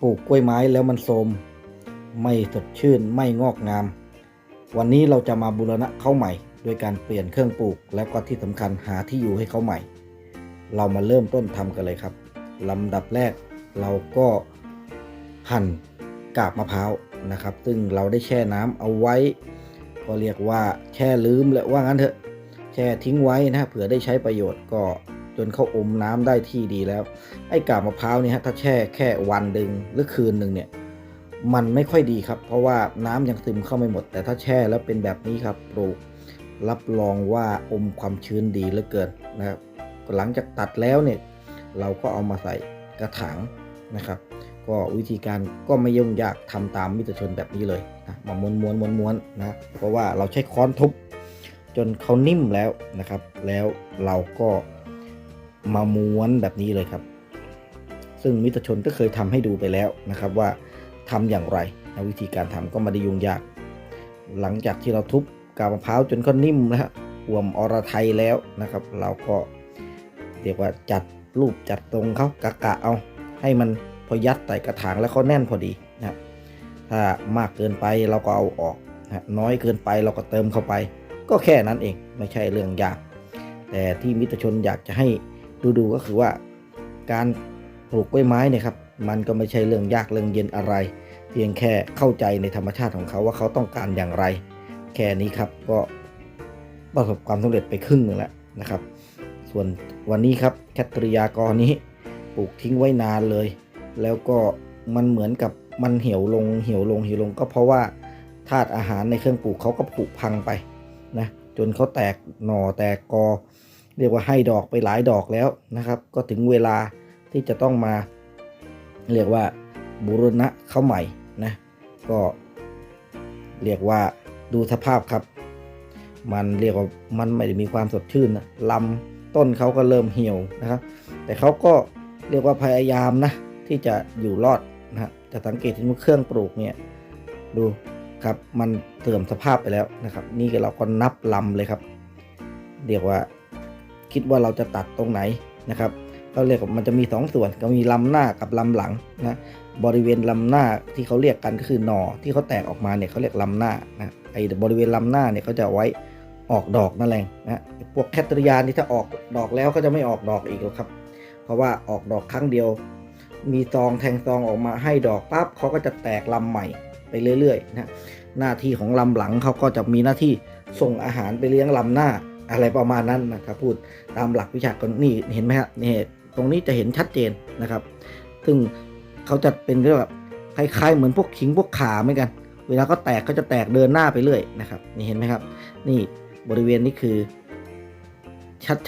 ปลูกกล้วยไม้แล้วมันโทมไม่สดชื่นไม่งอกงาม วันนี้เราจะมาบูรณะเขาใหม่ โดยการเปลี่ยนเครื่องปลูก แล้วก็ที่สำคัญหาที่อยู่ให้เขาใหม่ เรามาเริ่มต้นทำกันเลยครับลำดับแรกเราก็หั่นกาบมะพร้าวนะครับ ซึ่งเราได้แช่น้ำเอาไว้ ก็เรียกว่าแช่ลืมแหละว่างั้นเถอะ แช่ทิ้งไว้นะเผื่อได้ใช้ประโยชน์ก็ จนเขาอมน้ำได้ที่ดีแล้ว ไอ้กาบมะพร้าวเนี่ยฮะถ้าแช่แค่วันหนึ่งหรือคืนหนึ่งเนี่ยมันไม่ค่อยดีครับ เพราะว่าน้ำยังซึมเข้าไม่หมด แต่ถ้าแช่แล้วเป็นแบบนี้ครับปลูกรับรองว่าอมความชื้นดีเหลือเกินนะครับหลังจากตัดแล้วเนี่ยเราก็เอามาใส่กระถางนะครับ ก็วิธีการก็ไม่ยุ่งยากทำตามมิตรชนแบบนี้เลยนะมาม้วนม้วนม้วนม้วนนะเพราะว่าเราใช้ค้อนทุบจนเขานิ่มแล้วนะครับ แล้วเราก็ มาม้วนแบบนี้เลยครับ ซึ่งมิตรชนก็เคยทำให้ดูไปแล้วนะครับว่าทำอย่างไรนะวิธีการทำก็ไม่ได้ยุ่งยาก หลังจากที่เราทุบกาบมะพร้าวจนเขานิ่มนะฮะอวมอรไทยแล้วนะครับ เราก็เรียกว่าจัดรูปจัดตรงเขากะกะเอา ให้มันพอยัดใส่กระถางแล้วเขาแน่นพอดีนะถ้ามากเกินไปเราก็เอาออกนะน้อยเกินไปเราก็เติมเข้าไป ก็แค่นั้นเองไม่ใช่เรื่องยาก แต่ที่มิตรชนอยากจะให้ ดูดูๆก็คือว่าการปลูกกล้วยไม้เนี่ยครับมันก็ไม่ใช่เรื่องยากเรื่องเย็นอะไร เพียงแค่เข้าใจในธรรมชาติของเขาว่าเขาต้องการอย่างไร แค่นี้ครับก็ประสบความสำเร็จไปครึ่งหนึ่งแล้วนะครับ ส่วนวันนี้ครับแคทริยากรนี้ปลูกทิ้งไว้นานเลย แล้วก็มันเหมือนกับมันเหี่ยวลงเหี่ยวลงเหี่ยวลงก็เพราะว่าธาตุอาหารในเครื่องปลูกเขาก็ผุพังไปนะจนเขาแตกหน่อแตกกอ เรียกว่าให้ดอกไปหลายดอกแล้วนะครับ ก็ถึงเวลาที่จะต้องมา เรียกว่าบูรณะเข้าใหม่นะก็เรียกว่าดูสภาพครับ มันเรียกว่ามันไม่ได้มีความสดชื่นนะลำต้นเขาก็เริ่มเหี่ยวนะครับ แต่เขาก็เรียกว่าพยายามนะที่จะอยู่รอดนะจะสังเกตเห็นว่าเครื่องปลูกเนี่ยดูครับมันเสื่อมสภาพไปแล้วนะครับ นี่เราก็นับลำเลยครับ เรียกว่า คิดว่าเราจะตัดตรงไหนนะครับก็เรียกว่ามันจะมีสองส่วนก็มีลำหน้ากับลำหลังนะบริเวณลำหน้าที่เขาเรียกกันก็คือหน่อที่เขาแตกออกมาเนี่ยเขาเรียกลำหน้านะไอ้บริเวณลำหน้าเนี่ยเขาจะไว้ออกดอกนั่นแหละนะพวกแคตริยานี่ถ้าออกดอกแล้วก็จะไม่ออกดอกอีกหรอกครับ เพราะว่าออกดอกครั้งเดียว มีซองแทงซองออกมาให้ดอกปั๊บเขาก็จะแตกลำใหม่ไปเรื่อยๆนะหน้าที่ของลำหลังเขาก็จะมีหน้าที่ส่งอาหารไปเลี้ยงลำหน้า อะไรประมาณนั้นนะครับพูดตามหลักวิชาการนี่เห็นไหมฮะนี่ตรงนี้จะเห็นชัดเจนนะครับ ซึ่งเขาจะเป็นเรื่องแบบคล้ายๆเหมือนพวกขิงพวกขาเหมือนกัน เวลาเขาแตกเขาจะแตกเดินหน้าไปเรื่อยนะครับนี่เห็นไหมครับ นี่บริเวณนี้คือ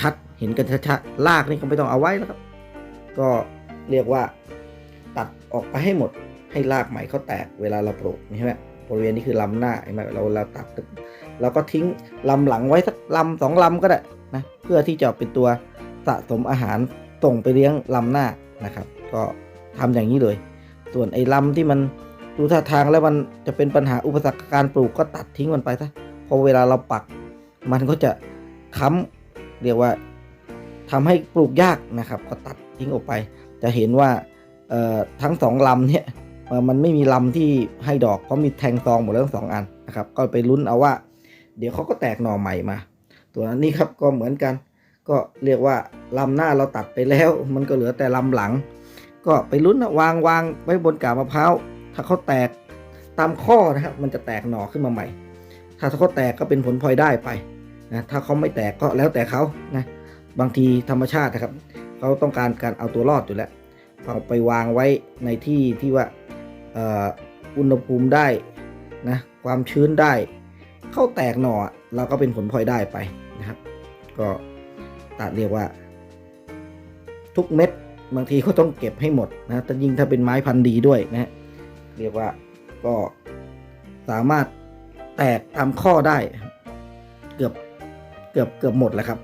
ชัดๆเห็นกันชัดๆลากนี่ก็ไม่ต้องเอาไว้แล้วครับก็เรียกว่าตัดออกไปให้หมดให้รากใหม่เขาแตกเวลาเราปลูกใช่ไหมบริเวณนี้คือลำหน้าเห็นไหมเราเราตัด เราก็ทิ้งลำหลังไว้สักลำสองลำก็ได้นะเพื่อที่จะเป็นตัวสะสมอาหารส่งไปเลี้ยงลำหน้านะครับ ก็ทำอย่างนี้เลย ส่วนไอ้ลำที่มันดูท่าทางแล้วมันจะเป็นปัญหาอุปสรรคการปลูกก็ตัดทิ้งมันไปซะพอเวลาเราปัก มันก็จะค้ำเรียกว่าทำให้ปลูกยากนะครับ ก็ตัดทิ้งออกไป จะเห็นว่าเอ่อทั้งสองลำเนี่ยมันไม่มีลำที่ให้ดอกเพราะมีแทงซองหมดแล้วทั้งสองอันนะครับ ก็ไปลุ้นเอาว่า เดี๋ยวเขาก็แตกหน่อใหม่มา ตัวนั้นนี่ครับก็เหมือนกัน ก็เรียกว่าลำหน้าเราตัดไปแล้ว มันก็เหลือแต่ลำหลัง ก็ไปลุ้นนะวางวางไว้บนกาบมะพร้าวถ้าเขาแตกตามข้อนะครับมันจะแตกหน่อขึ้นมาใหม่ ถ้าเขาแตกก็เป็นผลพลอยได้ไปนะถ้าเขาไม่แตกก็แล้วแต่เขานะบางทีธรรมชาตินะครับเขาต้องการการเอาตัวรอดอยู่แล้วเอาไปวางไว้ในที่ที่ว่าอุณหภูมิได้นะความชื้นได้ เข้าแตกหน่อเราก็เป็นผลพลอยได้ไปนะครับ ก็ตัดเรียกว่า ทุกเม็ดบางทีก็ต้องเก็บให้หมดนะแต่ยิ่งถ้าเป็นไม้พันธุ์ดีด้วยนะเรียกว่าก็สามารถแตกตามข้อได้ เกือบเกือบเกือบหมดแล้วครับ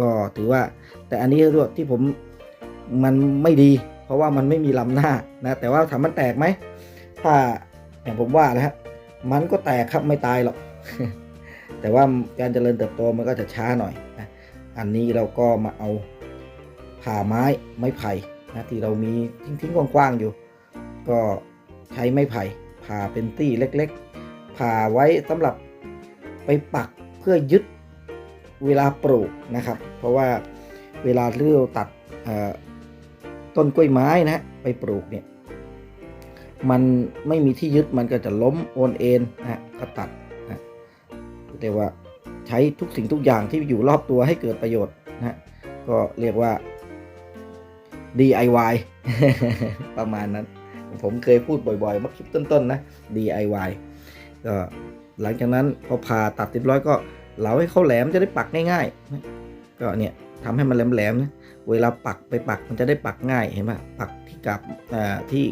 ก็ถือว่า แต่อันนี้ด้วยที่ผมมันไม่ดี เพราะว่ามันไม่มีลำหน้านะ แต่ว่าถามมันแตกไหมถ้าอย่างผมว่านะฮะมันก็แตกครับไม่ตายหรอก แต่ว่าการเจริญเติบโตมันก็จะช้าหน่อยนะอันนี้เราก็มาเอาผ่าไม้ไม้ไผ่นะที่เรามีทิ้งๆกว้างๆอยู่ ก็ใช้ไม้ไผ่ผ่าเป็นตี้เล็กๆ ผ่าไว้สำหรับไปปักเพื่อยึดเวลาปลูกนะครับ เพราะว่าเวลาที่เราตัดต้นกล้วยไม้นะฮะไปปลูกเนี่ยมันไม่มีที่ยึดมันก็จะล้มโอนเอ็นนะก็ตัด เรียกว่าใช้ทุกสิ่งทุกอย่างที่อยู่รอบตัวให้เกิดประโยชน์นะก็เรียกว่า DIY ประมาณนั้น ผมเคยพูดบ่อยๆเมื่อคลิปต้นๆนะ DIY ก็หลังจากนั้นพอผ่าตัดเรียบร้อยก็เหลาให้เขาแหลมจะได้ปักง่ายๆ ก็เนี่ยทำให้มันแหลมๆนะเวลาปักไปปักมันจะได้ปักง่ายเห็นไหมปักที่กับที่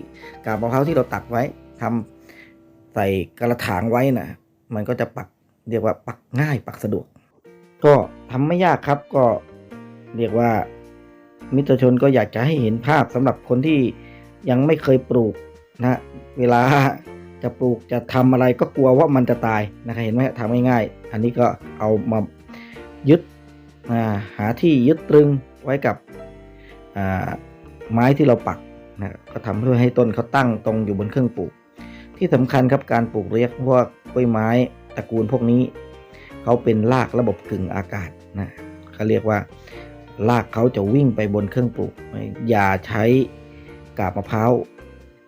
กาบมะพร้าวที่เราตัดไว้ทำใส่กระถางไว้นะมันก็จะปัก เรียกว่าปักง่ายปักสะดวก ก็ทำไม่ยากครับก็เรียกว่ามิตรชนก็อยากจะให้เห็นภาพสำหรับคนที่ยังไม่เคยปลูกนะเวลาจะปลูกจะทำอะไรก็กลัวว่ามันจะตายนะครับเห็นไหมทำง่ายๆอันนี้ก็เอามายึดาหาที่ยึดตรึงไว้กับไม้ที่เราปักนะก็ทำเพื่อให้ต้นเขาตั้งตรงอยู่บนเครื่องปลูก ที่สำคัญครับการปลูกเรียกพวกกล้วยไม้ ตระกูลพวกนี้ เขาเป็นรากระบบกึ่งอากาศนะเขาเรียกว่ารากเขาจะวิ่งไปบนเครื่องปลูก อย่าใช้กาบมะพร้าว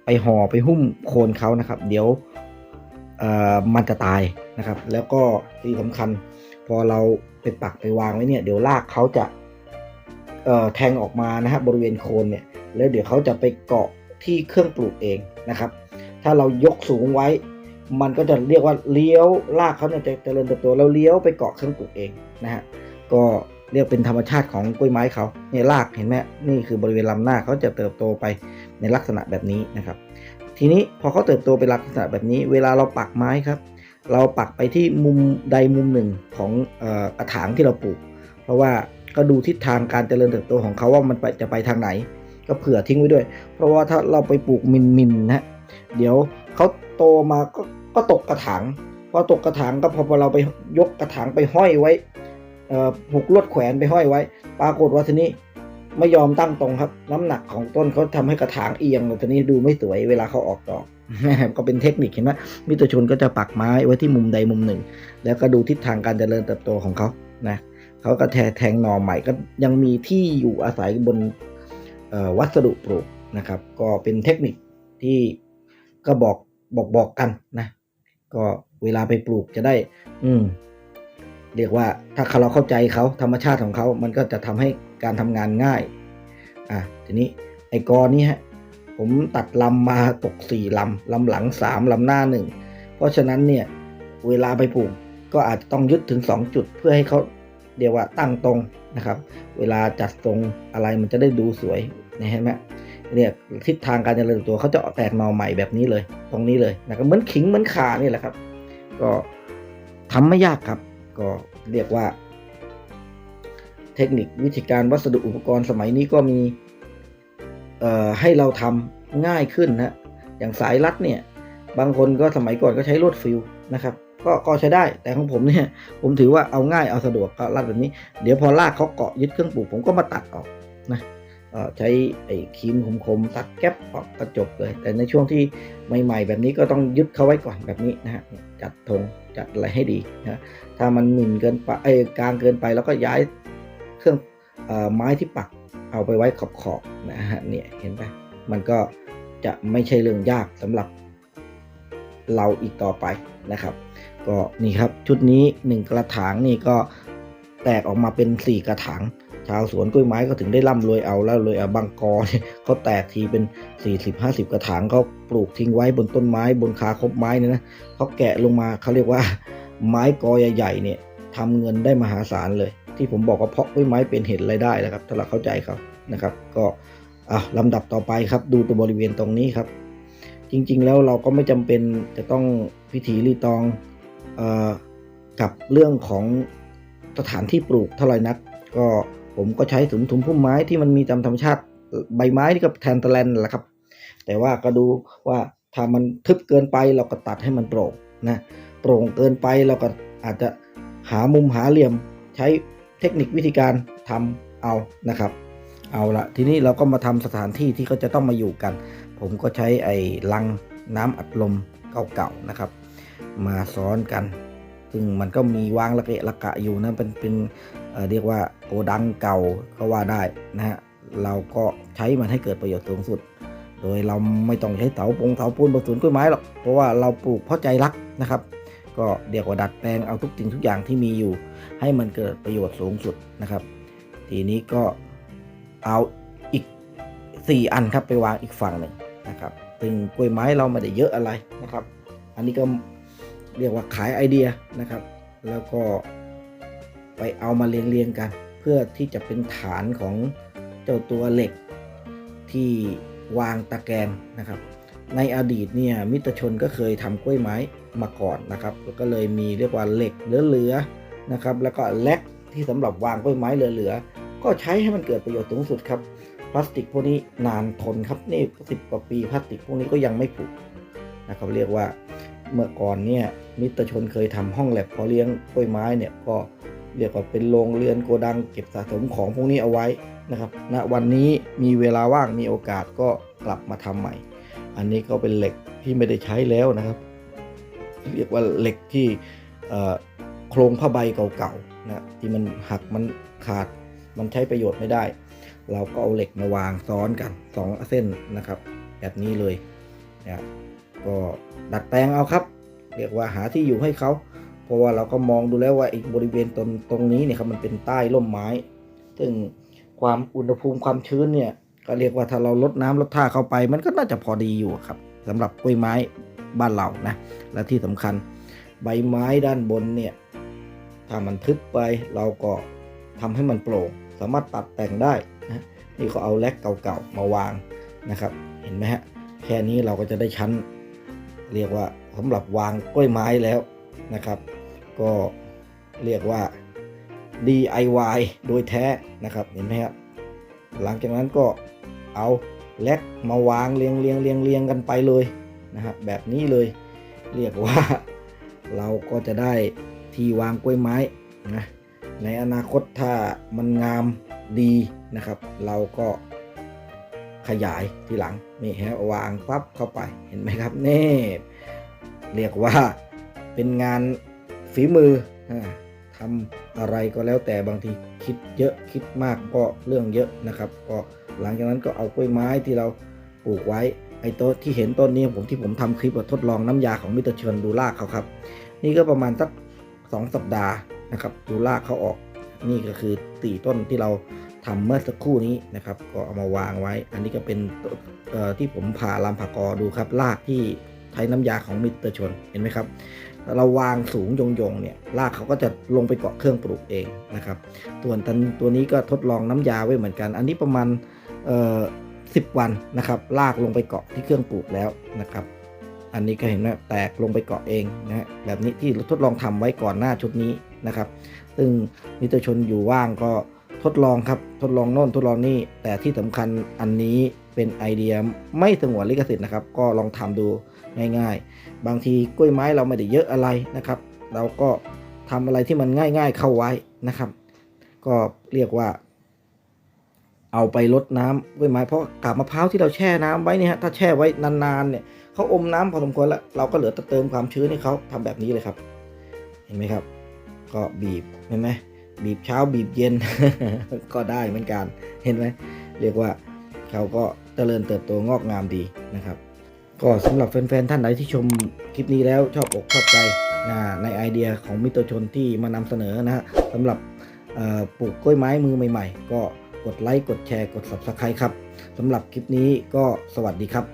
ไปห่อไปหุ้มโคนเขานะครับ เดี๋ยวมันจะตายนะครับ แล้วก็ที่สำคัญ พอเราไปปักไปวางไว้เนี่ย เดี๋ยวรากเขาจะแทงออกมานะฮะบริเวณโคนเนี่ย แล้วเดี๋ยวเขาจะไปเกาะที่เครื่องปลูกเองนะครับ ถ้าเรายกสูงไว้ มันก็จะเรียกว่าเลี้ยวรากเขาเนี่ยจะเจริญเติบโตแล้วเลี้ยวไปเกาะเครื่องปลูกเองนะฮะก็เรียกเป็นธรรมชาติของกล้วยไม้เขาเนี่ยรากเห็นไหมนี่คือบริเวณลำหน้าเขาจะเติบโตไปในลักษณะแบบนี้นะครับ ทีนี้พอเขาเติบโตเป็นลักษณะแบบนี้ เวลาเราปักไม้ครับ เราปักไปที่มุมใดมุมหนึ่งของกระถางที่เราปลูก เพราะว่าก็ดูทิศทางการเจริญเติบโตของเขาว่ามันไปจะไปทางไหน ก็เผื่อทิ้งไว้ด้วย เพราะว่าถ้าเราไปปลูกมินมินนะฮะเดี๋ยวเขาโตมาก็ ก็ตกกระถางพอตกกระถางก็พอเราไปยกกระถางไปห้อยไว้ผูกลวดแขวนไปห้อยไว้ ปรากฏว่าทีนี้ไม่ยอมตั้งตรงครับ น้ำหนักของต้นเขาทำให้กระถางเอียงทีนี้ดูไม่สวยเวลาเขาออกดอกก็เป็นเทคนิคเห็นไหมมิตรชนก็จะปักไม้ไว้ที่มุมใดมุมหนึ่ง แล้วก็ดูทิศทางการเจริญเติบโตของเขานะเขาก็แทแทงหน่อใหม่ก็ยังมีที่อยู่อาศัยบนวัสดุปลูกนะครับ ก็เป็นเทคนิคที่ก็บอกบอกบอกกันนะ ก็เวลาไปปลูกจะได้ อืม เรียกว่าถ้าเราเข้าใจเขาธรรมชาติของเขา มันก็จะทำให้การทำงานง่าย อะทีนี้ไอ้กอนี้ฮะ ผมตัดลำมาตกสี่ลำลำหลังสามลำหน้าหนึ่งเพราะฉะนั้นเนี่ย เวลาไปปลูกก็อาจจะต้องยึดถึง 2 จุดเพื่อให้เขาเรียกว่าตั้งตรงนะครับ เวลาจัดทรงอะไรมันจะได้ดูสวยนะเห็นไหม เนี่ยทิศทางการเจริญเติบโตเขาจะแตกหน่อใหม่แบบนี้เลย ตรงนี้เลยนะครับเหมือนขิงเหมือนขานี่แหละครับ ก็ทำไม่ยากครับ ก็เรียกว่า เทคนิควิธีการวัสดุอุปกรณ์สมัยนี้ก็มีให้เราทำง่ายขึ้นนะอย่างสายรัดเนี่ย บางคนก็สมัยก่อนก็ใช้ลวดฟิลนะครับก็ก็ใช้ได้แต่ของผมเนี่ย ผมถือว่าเอาง่ายเอาสะดวกก็รัดแบบนี้ เดี๋ยวพอลากเขาเกาะยึดเครื่องปลูกผมก็มาตัดออกนะ ใช้ไอ้ครีมคมๆตัดแก๊ปออกกระจบเลย แต่ในช่วงที่ใหม่ๆ แบบนี้ก็ต้องยึดเขาไว้ก่อนแบบนี้นะฮะจัดธงจัดอะไรให้ดีนะถ้ามันหมิ่นเกินไปเอ้กลางเกินไปแล้วก็ย้ายเครื่องอไม้ที่ปักเอาไปไว้ขอบขอบๆนะฮะเนี่ยเห็นไหมมันก็จะไม่ใช่เรื่องยากสำหรับเราอีกต่อไปนะครับ ก็นี่ครับชุดนี้ 1 กระถางนี่ก็แตกออกมาเป็น 4 กระถาง ชาวสวนกล้วยไม้ก็ถึงได้ร่ำรวยเอาแล้วเลยเอาบางกอเนี่ยเขาแตกทีเป็น 40-50 กระถางเขาปลูกทิ้งไว้บนต้นไม้บนคาคบไม้เนี่ยนะเขาแกะลงมาเขาเรียกว่า ไม้กอใหญ่ๆเนี่ยทำเงินได้มหาศาลเลย ที่ผมบอกว่าเพาะกล้วยไม้เป็นเห็ดรายได้แล้วครับถ้าเราเข้าใจเขานะครับ ก็อะลำดับต่อไปครับ ดูตัวบริเวณตรงนี้ครับ จริงๆแล้วเราก็ไม่จำเป็นจะต้องพิธีรีตองอกับเรื่องของสถานที่ปลูกเท่าไหร่นักก็ ผมก็ใช้ถุงถุงพุ่มไม้ที่มันมีตามธรรมชาติใบไม้ที่กับแทนตะแลนแหละครับ แต่ว่าก็ดูว่าถ้ามันทึบเกินไปเราก็ตัดให้มันโปร่งนะโปร่งเกินไปเราก็อาจจะหามุมหาเหลี่ยมใช้เทคนิควิธีการทำเอานะครับ เอาละทีนี้เราก็มาทำสถานที่ที่เขาจะต้องมาอยู่กัน ผมก็ใช้ไอ้ลังน้ำอัดลมเก่าๆนะครับ มาซ้อนกัน ซึ่งมันก็มีวางระเกะระกะอยู่นะเป็นเป็นเเรียกว่าโกดังเก่าก็ว่าได้นะฮะเราก็ใช้มันให้เกิดประโยชน์สูงสุด โดยเราไม่ต้องใช้เสาปงเสาปูนผสมกล้วยไม้หรอกเพราะว่าเราปลูกเพราะใจรักนะครับ ก็เรียกว่าดัดแปลงเอาทุกสิ่งทุกอย่างที่มีอยู่ ให้มันเกิดประโยชน์สูงสุดนะครับ ทีนี้ก็เอาอีก 4 อันครับไปวางอีกฝั่งหนึ่งนะครับ ซึ่งกล้วยไม้เราไม่ได้เยอะอะไรนะครับ อันนี้ก็ เรียกว่าขายไอเดียนะครับ แล้วก็ไปเอามาเรียงเรียงกัน เพื่อที่จะเป็นฐานของเจ้าตัวเหล็กที่วางตะแกรงนะครับ ในอดีตเนี่ยมิตรชนก็เคยทำกล้วยไม้มาก่อนนะครับก็เลยมีเรียกว่าเหล็กเหลือๆนะครับ แล้วก็แล็กที่สำหรับวางกล้วยไม้เหลือๆก็ใช้ให้มันเกิดประโยชน์สูงสุดครับพลาสติกพวกนี้นานทนครับนี่สิบกว่าปีพลาสติกพวกนี้ก็ยังไม่ผุนะครับเรียกว่า เมื่อก่อนเนี่ยมิตรชนเคยทำห้องแลบเพาะเลี้ยงกล้วยไม้เนี่ยก็เรียกว่าเป็นโรงเรือนโกดังเก็บสะสมของพวกนี้เอาไว้นะครับณวันนี้มีเวลาว่างมีโอกาสก็กลับมาทำใหม่ อันนี้ก็เป็นเหล็กที่ไม่ได้ใช้แล้วนะครับ เรียกว่าเหล็กที่โครงผ้าใบเก่าๆนะที่มันหักมันขาดมันใช้ประโยชน์ไม่ได้ เราก็เอาเหล็กมาวางซ้อนกันสองเส้นนะครับ แบบนี้เลยนะ ก็ดัดแปลงเอาครับ เรียกว่าหาที่อยู่ให้เขาเพราะว่าเราก็มองดูแล้วว่าอีกบริเวณตรงตรงนี้เนี่ยครับมันเป็นใต้ร่มไม้ ซึ่งความอุณหภูมิความชื้นเนี่ยก็เรียกว่าถ้าเราลดน้ำลดท่าเข้าไป มันก็น่าจะพอดีอยู่ครับสำหรับกล้วยไม้บ้านเรานะและที่สำคัญใบไม้ด้านบนเนี่ยถ้ามันทึบไปเราก็ทำให้มันโปร่งสามารถตัดแต่งได้นะนี่ก็เอาแลกเก่าๆมาวางนะครับ เห็นไหมฮะแค่นี้เราก็จะได้ชั้น เรียกว่าสำหรับวางกล้วยไม้แล้วนะครับ ก็เรียกว่า DIY โดยแท้นะครับเห็นไหมครับหลังจากนั้นก็เอาแล็กมาวางเรียงเรียงเรียงเรียงกันไปเลยนะครับแบบนี้เลย เรียกว่าเราก็จะได้ที่วางกล้วยไม้นะในอนาคตถ้ามันงามดีนะครับ เราก็ ขยายทีหลังนี่ฮะวางปั๊บเข้าไปเห็นไหมครับนี่เรียกว่าเป็นงานฝีมือทำอะไรก็แล้วแต่บางทีคิดเยอะคิดมากก็เรื่องเยอะนะครับก็หลังจากนั้นก็เอากล้วยไม้ที่เราปลูกไว้ไอ้ต้นที่เห็นต้นนี้ผมที่ผมทำคลิปทดลองน้ำยาของมิเตรเชิญดูรากเขาครับ นี่ก็ประมาณสักสองสัปดาห์นะครับ ดูรากเขาออก นี่ก็คือตีต้นที่เรา ทำเมื่อสักครู่นี้นะครับ ก็เอามาวางไว้ อันนี้ก็เป็นที่ผมผ่าลำผักกอดูครับรากที่ใช้น้ำยาของมิเตรชนเห็นไหมครับ เราวางสูงยงๆเนี่ยรากเขาก็จะลงไปเกาะเครื่องปลูกเองนะครับ ส่วนตันตัวนี้ก็ทดลองน้ำยาไว้เหมือนกัน อันนี้ประมาณเอ่อสิบวันนะครับลากลงไปเกาะที่เครื่องปลูกแล้วนะครับ อันนี้ก็เห็นว่าแตกลงไปเกาะเองนะฮะแบบนี้ที่ทดลองทำไว้ก่อนหน้าชุดนี้นะครับ ซึ่งนิตชนอยู่ว่างก็ ทดลองครับ ทดลองโน่นทดลองนี่ แต่ที่สำคัญอันนี้เป็นไอเดียไม่สงวนลิขสิทธิ์นะครับ ก็ลองทำดูง่าย ๆ บางทีกล้วยไม้เราไม่ได้เยอะอะไรนะครับ เราก็ทำอะไรที่มันง่าย ๆ เข้าไว้นะครับ ก็เรียกว่า เอาไปลดน้ำกล้วยไม้เพราะกาบมะพร้าวที่เราแช่น้ำไว้เนี่ยฮะถ้าแช่ไว้นานๆเนี่ยเขาอมน้ำพอสมควรแล้ว เราก็เหลือแต่เติมความชื้นให้เขาทำแบบนี้เลยครับ เห็นไหมครับ ก็บีบเห็นไหม บีบเช้าบีบเย็นก็ได้เหมือนกันเห็นไหมเรียกว่าเขาก็เจริญเติบโตงอกงามดีนะครับ ก็สำหรับแฟนๆท่านใดที่ชมคลิปนี้แล้วชอบอกชอบใจนะในไอเดียของมิตรชนที่มานำเสนอนะฮะสำหรับปลูกกล้วยไม้มือใหม่ ๆ ก็กดไลค์กดแชร์กด Subscribe ครับสำหรับคลิปนี้ก็สวัสดีครับ